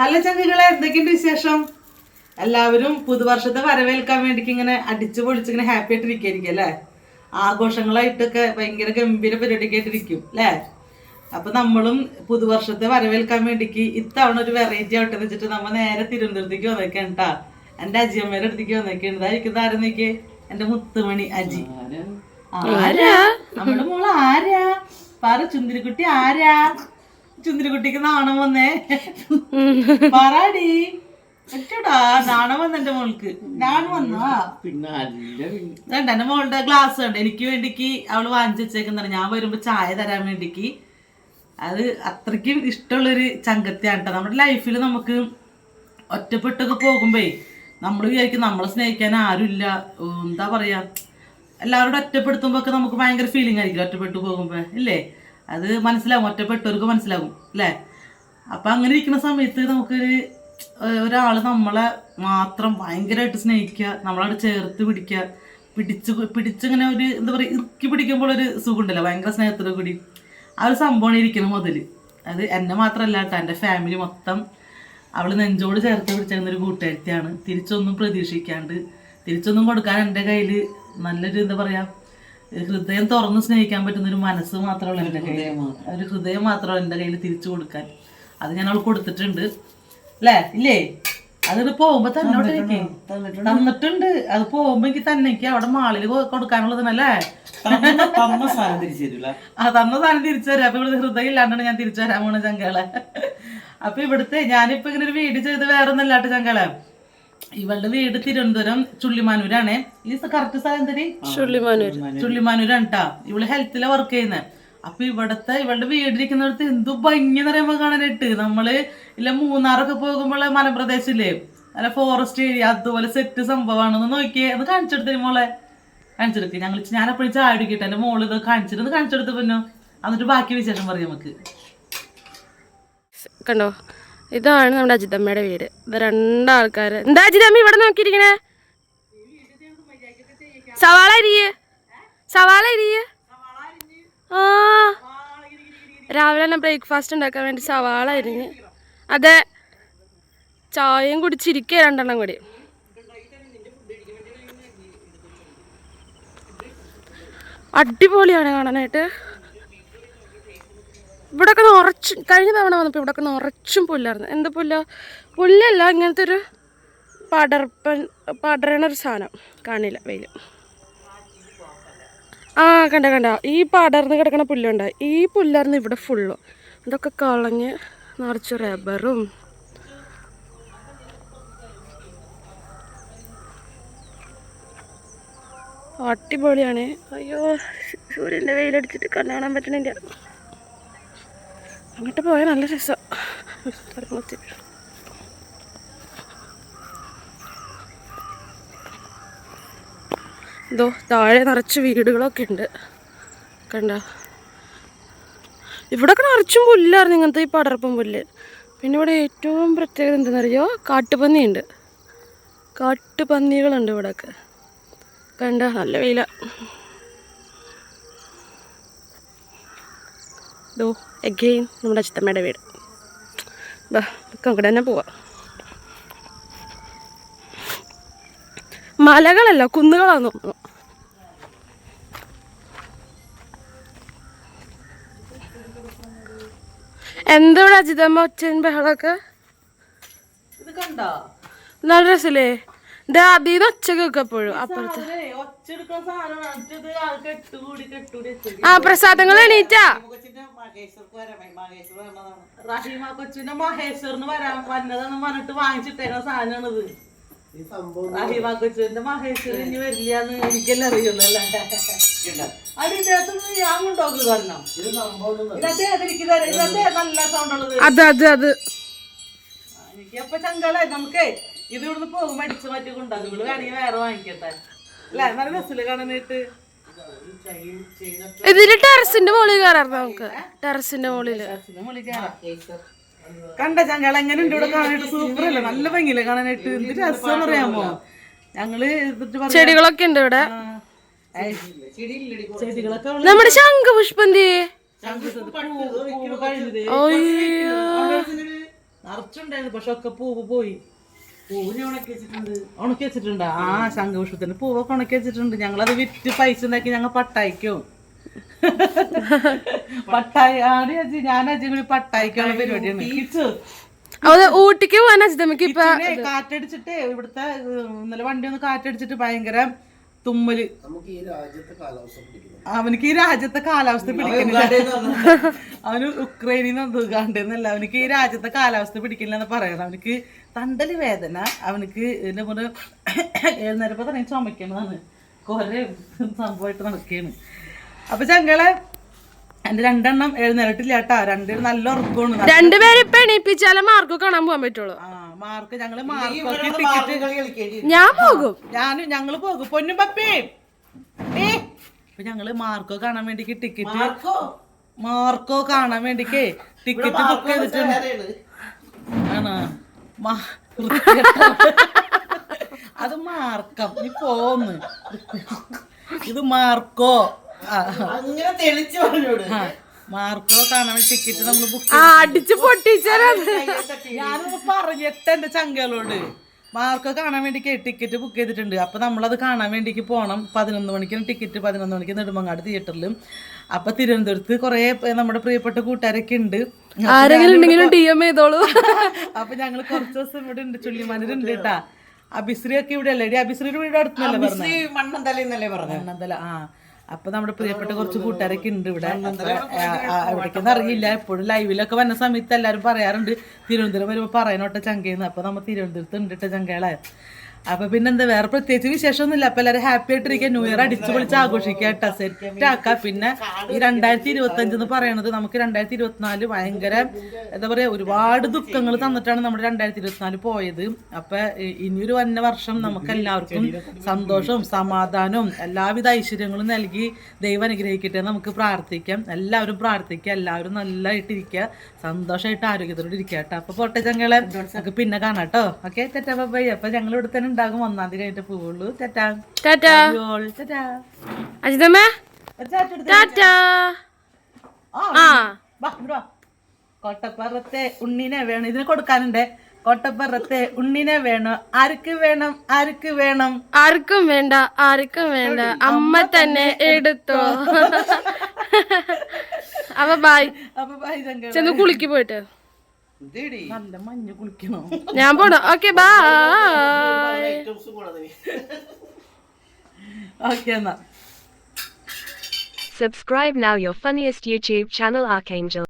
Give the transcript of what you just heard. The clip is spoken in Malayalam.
ഹലോ ചങ്കികളെ എന്തൊക്കെയുണ്ട് വിശേഷം? എല്ലാവരും പുതുവർഷത്തെ വരവേൽക്കാൻ വേണ്ടിക്ക് ഇങ്ങനെ അടിച്ചു പൊളിച്ചിങ്ങനെ ഹാപ്പി ആയിട്ടിരിക്കായിരിക്കും അല്ലേ? ആഘോഷങ്ങളായിട്ടൊക്കെ ഭയങ്കര ഗംഭീര പരിപാടിയൊക്കെ ആയിട്ടിരിക്കും അല്ലേ? അപ്പൊ നമ്മളും പുതുവർഷത്തെ വരവേൽക്കാൻ വേണ്ടിക്ക് ഇത്തവണ ഒരു വെറൈറ്റി ആവട്ടെ എന്ന് വെച്ചിട്ട് നമ്മൾ നേരെ തിരുവനന്തപുരത്തേക്ക് വന്നേക്കാണ് കേട്ടാ എന്റെ അജിയമ്മേടെ അടുത്തേക്ക് വന്നേക്കാണ്. ഇതായിരിക്കും ആരും നോക്കിയേ? എന്റെ മുത്തുമണി അജി. ആരാ? നമ്മുടെ മോൾ ആരാ? പറ ചുന്തിരിക്കുട്ടി ആരാ? ചുന്തിരിക്കുട്ടിക്ക് നാണം വന്നേ. പറടി. പറ്റൂടാ നാണം വന്ന എന്റെ മോൾക്ക്. ഞാൻ വന്നാ. പിന്നെ വേണ്ട എന്റെ മോളുടെ ഗ്ലാസ് ഉണ്ട് എനിക്ക് വേണ്ടിക്ക് അവൾ വാങ്ങിച്ചു വെച്ചേക്കുന്ന ഞാൻ വരുമ്പോ ചായ തരാൻ വേണ്ടിക്ക്. അത് അത്രയ്ക്കും ഇഷ്ടമുള്ളൊരു ചങ്കത്തിയാണ് കേട്ടോ നമ്മുടെ ലൈഫിൽ നമുക്ക് ഒറ്റപ്പെട്ടൊക്കെ പോകുമ്പേ നമ്മൾ വിചാരിക്കും നമ്മളെ സ്നേഹിക്കാൻ ആരുമില്ല. എന്താ പറയാ? എല്ലാവരോടും ഒറ്റപ്പെടുത്തുമ്പോ ഒക്കെ നമുക്ക് ഭയങ്കര ഫീലിംഗ് ആയിരിക്കും ഒറ്റപ്പെട്ടു പോകുമ്പോ. ഇല്ലേ? അത് മനസ്സിലാവും ഒറ്റപ്പെട്ടവർക്ക് മനസ്സിലാകും അല്ലേ? അപ്പൊ അങ്ങനെ ഇരിക്കുന്ന സമയത്ത് നമുക്കൊരു ഒരാൾ നമ്മളെ മാത്രം ഭയങ്കരമായിട്ട് സ്നേഹിക്കുക നമ്മളവിടെ ചേർത്ത് പിടിക്കുക പിടിച്ച് പിടിച്ചിങ്ങനെ ഒരു എന്താ പറയുക ഇറുക്കി പിടിക്കുമ്പോൾ ഒരു സുഖം ഉണ്ടല്ലോ ഭയങ്കര സ്നേഹത്തോടു കൂടി. ആ ഒരു സംഭവമാണ് ഇരിക്കുന്നത് മുതൽ അത് എന്നെ മാത്രമല്ല കേട്ടോ എന്റെ ഫാമിലി മൊത്തം അവൾ നെഞ്ചോട് ചേർത്ത് പിടിച്ചിരുന്നൊരു കൂട്ടുകാരത്തിയാണ് തിരിച്ചൊന്നും പ്രതീക്ഷിക്കാണ്ട് തിരിച്ചൊന്നും കൊടുക്കാൻ എന്റെ കയ്യിൽ നല്ലൊരു എന്താ പറയാ ഹൃദയം തുറന്ന് സ്നേഹിക്കാൻ പറ്റുന്ന ഒരു മനസ്സ് മാത്രമല്ല എന്റെ കയ്യിൽ ഒരു ഹൃദയം മാത്രമല്ല എന്റെ കയ്യിൽ തിരിച്ചു കൊടുക്കാൻ. അത് ഞാൻ അവൾ കൊടുത്തിട്ടുണ്ട്. അല്ലേ? ഇല്ലേ? അതിന് പോകുമ്പോ തന്നോട്ടേക്ക് തന്നിട്ടുണ്ട്. അത് പോകുമ്പോ എനിക്ക് തന്നെക്ക് അവിടെ മാളിൽ കൊടുക്കാനുള്ളതിനല്ലേ? തന്ന സാധനം തിരിച്ചു തരില്ല ആ തന്ന സാധനം തിരിച്ചു തരാം. അപ്പൊ ഇവിടുത്തെ ഹൃദയം ഇല്ലാണ്ടാണ് ഞാൻ തിരിച്ചു തരാൻ പോണ ചങ്കളെ. അപ്പൊ ഇവിടുത്തെ ഞാനിപ്പോ ഇങ്ങനെ ഒരു വീട് ചെയ്ത് വേറെ ഒന്നല്ലാട്ട് ചങ്കളെ. ഇവളുടെ വീട് തിരുവനന്തപുരം ചുള്ളിമാനൂരാണ്. ഈ കറക്റ്റ് സ്ഥലം തരി ചുള്ളിമാനൂർ ചുള്ളിമാനൂരാണ് ട്ടാ. ഇവൾ ഹെൽത്തിലെ വർക്ക് ചെയ്യുന്നത് അപ്പൊ ഇവിടത്തെ ഇവളുടെ വീടിരിക്കുന്നിടത്ത് എന്തു ഭംഗി നിറയുമ്പോ കാണാനായിട്ട്. നമ്മൾ ഇല്ല മൂന്നാറൊക്കെ പോകുമ്പോൾ മലപ്രദേശില്ലേ അല്ല ഫോറസ്റ്റ് ഏരിയ അതുപോലെ സെറ്റ് സംഭവമാണെന്ന് നോക്കിയേ. ഒന്ന് കാണിച്ചെടുത്തേ മോളെ. കാണിച്ചെടുക്ക്. ഞങ്ങൾ ഞാൻ അപ്പോഴും ചായ അടിക്കട്ടെ എന്റെ മോൾ ഇത് കാണിച്ചിട്ട് കാണിച്ചെടുത്ത് പിന്നെ. എന്നിട്ട് ബാക്കി വിശേഷം പറയും നമുക്ക്. കണ്ടോ? ഇതാണ് നമ്മുടെ അജിതമ്മയുടെ വീട്. ഇത് രണ്ടാൾക്കാർ എന്താ അജിതമ്മ ഇവിടെ നോക്കിയിരിക്കണേ? സവാള അരിയ്. സവാള അരിയ്. ആ. രാവിലെ തന്നെ ബ്രേക്ക്ഫാസ്റ്റ് ഉണ്ടാക്കാൻ വേണ്ടി സവാള അരിഞ്ഞ്. അതെ. ചായയും കുടിച്ചിരിക്കുക രണ്ടെണ്ണം കൂടി. അടിപൊളിയാണ് കാണാനായിട്ട്. ഇവിടൊക്കെ ഉറച്ച് കഴിഞ്ഞ തവണ വന്നപ്പോൾ ഇവിടെ ഒക്കെ ഉറച്ചും പുല്ലായിരുന്നു. എന്താ പുല്ല? പുല്ലല്ല ഇങ്ങനത്തെ ഒരു പടർപ്പൻ പടരണ ഒരു സാധനം. കാണില്ല വെയിൽ ആ കണ്ട കണ്ട. ഈ പടർന്ന് കിടക്കണ പുല്ലുണ്ടായി ഈ പുല്ലായിരുന്നു ഇവിടെ ഫുള്ള്. ഇതൊക്കെ കളഞ്ഞ് നിറച്ച് റബ്ബറും. അടിപൊളിയാണ്. അയ്യോ സൂര്യന്റെ വെയിലടിച്ചിട്ട് കണ്ണ് പറ്റണില്ല. അങ്ങോട്ട് പോയാൽ നല്ല രസം. ഇതോ താഴെ നിറച്ച് വീടുകളൊക്കെ ഉണ്ട്. കണ്ട? ഇവിടെയൊക്കെ നിറച്ചും പുല്ലായിരുന്നു ഇങ്ങനത്തെ ഈ പടർപ്പും പുല്ല്. പിന്നെ ഇവിടെ ഏറ്റവും പ്രത്യേകത എന്തെന്നറിയോ? കാട്ടുപന്നിയുണ്ട്. കാട്ടുപന്നികളുണ്ട് ഇവിടെയൊക്കെ കണ്ട? നല്ല വെയില. ദോ എഗെയിൻ നമ്മുടെ അച്ഛത്തമ്മയുടെ വീട്. ബാ നമുക്ക് അങ്ങോട്ട് തന്നെ പോവാം. മലകളല്ല കുന്നുകളാന്ന് തോന്നുന്നു. എന്തോടാ അജിതമ്മ ഒച്ചൻ ബഹളൊക്കെ നല്ല രസല്ലേ? അപ്പുറത്ത്. ആ പ്രസാദങ്ങൾ എണീറ്റാ. റഹീമ കൊച്ചിന്റെ മഹേശ്വറിന് വരാൻ വന്നതെന്ന് പറഞ്ഞിട്ട് വാങ്ങിച്ചിട്ടേക്കുന്ന സാധനമാണിത് ഈ സംഭവം റഹീമ കൊച്ചിന്റെ മഹേശ്വർ ഇനി വരില്ലാന്ന് എനിക്കെല്ലാം അറിയുള്ളൂ അല്ലേ അത് അത് അത് ചങ്കളെ നമുക്ക് ഇത് ഇവിടുന്ന് പോകുമ്പോ അടിച്ചു മാറ്റി കൊണ്ടാകും ഇവിടെ വേണമെങ്കിൽ വേറെ വാങ്ങിക്കട്ടെ. അല്ലെ നല്ല ബസ്സിൽ കാണാനായിട്ട്. ഇതിൽ ടെറസിന്റെ മുകളിൽ കയറാം നമുക്ക്? ടെറസിന്റെ മുകളിൽ കയറാം. കണ്ട ഞങ്ങൾ എങ്ങനെ ഉണ്ട് ഇവിടെ കാണാനായിട്ട്? സൂപ്പർ അല്ലേ? നല്ല ഭംഗിയില്ലേ കാണാനായിട്ട്? എന്ത് രസം അറിയാമോ? ഞങ്ങൾ ചെടികളൊക്കെ ഉണ്ട് ഇവിടെ. ചെടികളൊക്കെ നമ്മുടെ ശംഖുപുഷ്പന്തി ശംഖുപുഷ്പത്തിൽ പൂ- പൂവ് കഴിഞ്ഞത് അയ്യോ. നിറച്ച് നിറച്ചുണ്ടായിരുന്നു. പക്ഷെ ഒക്കെ പൂവ് പോയി. ഉണക്കി വെച്ചിട്ടുണ്ട്. ആ ശംഖപുഷ്പത്തിന്റെ പൂവൊക്കെ ഉണക്കി വെച്ചിട്ടുണ്ട്. ഞങ്ങളത് വിറ്റ് പൈസ ഉണ്ടാക്കി ഞങ്ങൾ പട്ടായിക്കും. പട്ടായി ആണ് അജി ഞാൻ അജി കൂടി പട്ടായിക്കുള്ള പരിപാടിയാണ്. ഊട്ടിക്ക് പോകാൻ അജിതമ്മക്ക് ഇപ്പൊ കാറ്റടിച്ചിട്ട് ഇവിടുത്തെ ഇന്നലെ വണ്ടി ഒന്ന് കാറ്റടിച്ചിട്ട് ഭയങ്കര തുമ്മൽ. അവനക്ക് ഈ രാജ്യത്തെ കാലാവസ്ഥ പിടിക്കുന്നത് അവനിക്ക് രാജ്യത്തെ കാലാവസ്ഥ പിടിക്കുന്നില്ല അവന് ഉക്രൈനിൽ നിന്ന് കണ്ടെന്നല്ല അവനക്ക് ഈ രാജ്യത്തെ കാലാവസ്ഥ പിടിക്കില്ല എന്ന് പറയണം അവനക്ക് തണ്ടൽ വേദന അവനക്ക് ഇതിന്റെ പോലെ എഴുന്നേരപ്പോ തന്നെ ചുമക്കണതാണ്. കുറെ സംഭവമായിട്ട് നടക്കുകയാണ് അപ്പൊ ചങ്ങളെ എന്റെ രണ്ടെണ്ണം എഴുന്നേരട്ടില്ല കേട്ടാ. രണ്ടുപേരും നല്ല ഉറക്കമാണ് രണ്ടുപേരും ഇപ്പൊ എണീപ്പിച്ചാലേ മാർക്ക് കാണാൻ പോകാൻ പറ്റുള്ളൂ. ആ മാർക്ക് ഞങ്ങൾ മാർക്ക് ഞാൻ പോകും. ഞാൻ ഞങ്ങൾ പോകും. പൊന്നും പപ്പേ. അപ്പൊ ഇപ്പൊ ഞങ്ങൾ മാർക്കോ കാണാൻ വേണ്ടിക്ക് ടിക്കറ്റ് മാർക്കോ? കാണാൻ വേണ്ടിക്ക് ടിക്കറ്റ് ബുക്ക് ചെയ്തിട്ടുണ്ട്. ആണോ? മാ- അത് മാർക്കം. നീ പോന്ന്. ഇത് മാർക്കോ. അങ്ങനെ തെളിച്ച് പറഞ്ഞോട്. മാർക്കോ കാണാൻ ടിക്കറ്റ് നമ്മൾ ബുക്ക് അടിച്ച് പൊട്ടിച്ചാലേ ഞാനൊന്ന് പറഞ്ഞിട്ട് എന്റെ ചങ്കകളോട് മാർക്കോ കാണാൻ വേണ്ടി ടിക്കറ്റ് ബുക്ക് ചെയ്തിട്ടുണ്ട്. അപ്പൊ നമ്മളത് കാണാൻ വേണ്ടിക്ക് പോകണം പതിനൊന്ന് മണിക്കാണ് ടിക്കറ്റ് പതിനൊന്ന് മണിക്ക് നെടുമങ്ങാട് തിയേറ്ററിൽ അപ്പൊ തിരുവനന്തപുരത്ത് കുറെ നമ്മുടെ പ്രിയപ്പെട്ട കൂട്ടുകാരൊക്കെ ഉണ്ട്. ആരെങ്കിലും ഉണ്ടെങ്കിലും ഡി എം ചെയ്തോളൂ. അപ്പൊ ഞങ്ങൾ കുറച്ച് ദിവസം ഇവിടെ ഉണ്ട്. ചുള്ളിമാനൂരുണ്ട് കേട്ടാ. അഭിശ്രീ ഒക്കെ ഇവിടെ അല്ലേ? അഭിശ്രീയുടെ വീട് അടുത്തല്ലേ മണ്ണന്തല ആ. അപ്പൊ നമ്മുടെ പ്രിയപ്പെട്ട കുറച്ച് കൂട്ടുകാരൊക്കെ ഉണ്ട് ഇവിടെ. എവിടേക്കൊന്നും അറിയില്ല. എപ്പോഴും ലൈവിലൊക്കെ വന്ന സമയത്ത് എല്ലാവരും പറയാറുണ്ട് തിരുവനന്തപുരം വരുമ്പോ പറയണോട്ടെ ചങ്കയെന്ന് അപ്പൊ നമ്മ തിരുവനന്തപുരത്ത് ഉണ്ട് കേട്ടോ അപ്പൊ പിന്നെന്താ വേറെ പ്രത്യേകിച്ച് വിശേഷമൊന്നുമില്ല. അപ്പൊ എല്ലാവരും ഹാപ്പി ആയിട്ടിരിക്കുക. ന്യൂ ഇയർ അടിച്ചു പൊളിച്ച് ആഘോഷിക്കുക സെറ്റ് ആക്കാം. പിന്നെ ഈ രണ്ടായിരത്തി ഇരുപത്തി അഞ്ച് എന്ന് പറയണത് നമുക്ക് രണ്ടായിരത്തി ഇരുപത്തിനാല് ഭയങ്കര എന്താ പറയാ ഒരുപാട് ദുഃഖങ്ങൾ തന്നിട്ടാണ് നമ്മുടെ രണ്ടായിരത്തി ഇരുപത്തിനാല് പോയത്. അപ്പൊ ഇനിയൊരു വന്ന വർഷം നമുക്ക് എല്ലാവർക്കും സന്തോഷവും സമാധാനവും എല്ലാവിധ ഐശ്വര്യങ്ങളും നൽകി ദൈവം അനുഗ്രഹിക്കട്ടെ നമുക്ക് പ്രാർത്ഥിക്കാം. എല്ലാവരും പ്രാർത്ഥിക്കുക. എല്ലാവരും നല്ലതായിട്ടിരിക്കുക സന്തോഷമായിട്ട് ആരോഗ്യത്തോടെ ഇരിക്കുക കേട്ടോ. അപ്പൊ പോട്ടെ ചങ്ങളെ നമുക്ക് പിന്നെ കാണാം കേട്ടോ. ഓക്കെ തെറ്റാ ബൈ അപ്പൊ ഞങ്ങൾ ഇവിടെ തന്നെ ഉണ്ടാകും ഒന്നാം തീയതി ആയിട്ട് പോവുള്ളൂ. തെറ്റാ ടാറ്റാ. ടാറ്റാ. അജിതമ്മ. ടാറ്റാ. ആ കോട്ടപ്പുറത്തെ ഉണ്ണിനെ വേണം. ഇതിന് കൊടുക്കാനുണ്ട്. കോട്ടപ്പുറത്തെ ഉണ്ണിനെ വേണം. ആർക്ക് വേണം? ആർക്ക് വേണം? ആർക്കും വേണ്ട ആർക്കും വേണ്ട. അമ്മ തന്നെ എടുത്തോ. അപ്പൊ ബായ് അപ്പൊ ബായ് ചെന്ന് കുളിക്ക് പോയിട്ട്. നല്ല മഞ്ഞ കുളിക്കണോ ഞാൻ പോണു ഓക്കെ ബായ് ഓക്കെ എന്നാ Subscribe now your funniest YouTube channel Archangel.